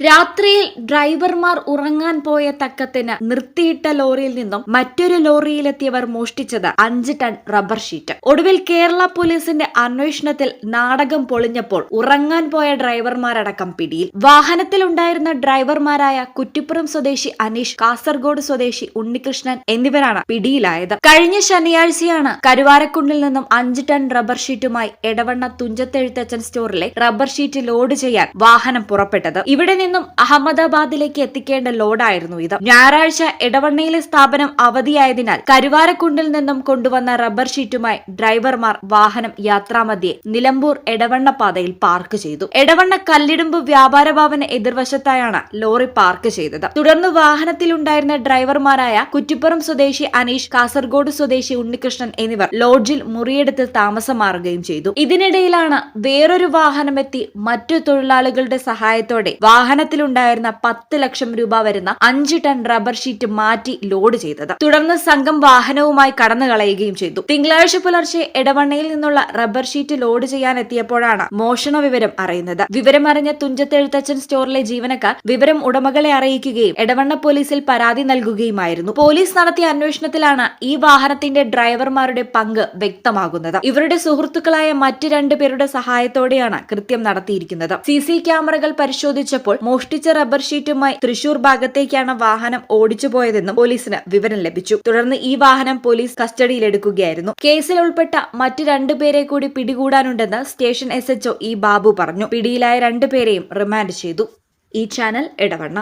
രാത്രിയിൽ ഡ്രൈവർമാർ ഉറങ്ങാൻ പോയ തക്കത്തിന് നിർത്തിയിട്ട ലോറിയിൽ നിന്നും മറ്റൊരു ലോറിയിലെത്തിയവർ മോഷ്ടിച്ചത് അഞ്ച് ടൺ റബ്ബർ ഷീറ്റ്. ഒടുവിൽ കേരള പോലീസിന്റെ അന്വേഷണത്തിൽ നാടകം പൊളിഞ്ഞപ്പോൾ ഉറങ്ങാൻ പോയ ഡ്രൈവർമാരടക്കം പിടിയിൽ. വാഹനത്തിലുണ്ടായിരുന്ന ഡ്രൈവർമാരായ കുറ്റിപ്പുറം സ്വദേശി അനീഷ് കാസർഗോഡ് സ്വദേശി ഉണ്ണികൃഷ്ണൻ എന്നിവരാണ് പിടിയിലായത്. കഴിഞ്ഞ ശനിയാഴ്ചയാണ് കരുവാരക്കുണ്ടിൽ നിന്നും അഞ്ച് ടൺ റബ്ബർ ഷീറ്റുമായി എടവണ്ണ തുഞ്ചത്തെഴുത്തച്ഛൻ സ്റ്റോറിലെ റബ്ബർ ഷീറ്റ് ലോഡ് ചെയ്യാൻ വാഹനം പുറപ്പെട്ടത്. ഇവിടെ നിന്നും അഹമ്മദാബാദിലേക്ക് എത്തിക്കേണ്ട ലോഡായിരുന്നു ഇത്. ഞായറാഴ്ച എടവണ്ണയിലെ സ്ഥാപനം അവധിയായതിനാൽ കരുവാരക്കുണ്ടിൽ നിന്നും കൊണ്ടുവന്ന റബ്ബർ ഷീറ്റുമായി ഡ്രൈവർമാർ വാഹനം യാത്രാമധ്യേ നിലമ്പൂർ എടവണ്ണ പാതയിൽ പാർക്ക് ചെയ്തു. എടവണ്ണ കല്ലിടുമ്പ് വ്യാപാര ഭവന് എതിർവശത്തായാണ് ലോറി പാർക്ക് ചെയ്തത്. തുടർന്ന് വാഹനത്തിലുണ്ടായിരുന്ന ഡ്രൈവർമാരായ കുറ്റിപ്പുറം സ്വദേശി അനീഷ് കാസർഗോഡ് സ്വദേശി ഉണ്ണികൃഷ്ണൻ എന്നിവർ ലോഡ്ജിൽ മുറിയെടുത്ത് താമസം മാറുകയും ചെയ്തു. ഇതിനിടയിലാണ് വേറൊരു വാഹനമെത്തി മറ്റു തൊഴിലാളികളുടെ സഹായത്തോടെ വാഹനത്തിലുണ്ടായിരുന്ന പത്ത് ലക്ഷം രൂപ വരുന്ന അഞ്ച് ടൺ റബ്ബർ ഷീറ്റ് മാറ്റി ലോഡ് ചെയ്തത്. തുടർന്ന് സംഘം വാഹനവുമായി കടന്നു കളയുകയും ചെയ്തു. തിങ്കളാഴ്ച പുലർച്ചെ എടവണ്ണയിൽ നിന്നുള്ള റബ്ബർ ഷീറ്റ് ലോഡ് ചെയ്യാൻ എത്തിയപ്പോഴാണ് മോഷണ വിവരം അറിയുന്നത്. വിവരമറിഞ്ഞ തുഞ്ചത്തെഴുത്തച്ഛൻ സ്റ്റോറിലെ ജീവനക്കാർ വിവരം ഉടമകളെ അറിയിക്കുകയും എടവണ്ണ പോലീസിൽ പരാതി നൽകുകയുമായിരുന്നു. പോലീസ് നടത്തിയ അന്വേഷണത്തിലാണ് ഈ വാഹനത്തിന്റെ ഡ്രൈവർമാരുടെ പങ്ക് വ്യക്തമാകുന്നത്. ഇവരുടെ സുഹൃത്തുക്കളായ മറ്റ് രണ്ടുപേരുടെ സഹായത്തോടെയാണ് കൃത്യം നടത്തിയിരിക്കുന്നത്. സി സി ക്യാമറകൾ പരിശോധിച്ചപ്പോൾ മോഷ്ടിച്ച റബ്ബർ ഷീറ്റുമായി തൃശൂർ ഭാഗത്തേക്കാണ് വാഹനം ഓടിച്ചു പോയതെന്നും പോലീസിന് വിവരം ലഭിച്ചു. തുടർന്ന് ഈ വാഹനം പോലീസ് കസ്റ്റഡിയിലെടുക്കുകയായിരുന്നു. കേസിൽ ഉൾപ്പെട്ട മറ്റ് രണ്ടുപേരെ കൂടി പിടികൂടാനുണ്ടെന്ന് station S H O E Babu പറഞ്ഞു. പിടിയിലായ രണ്ടുപേരെയും റിമാൻഡ് ചെയ്തു. ഈ channel Edavanna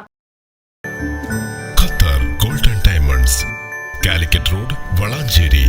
Qatar golden diamonds Calicut road Valanchery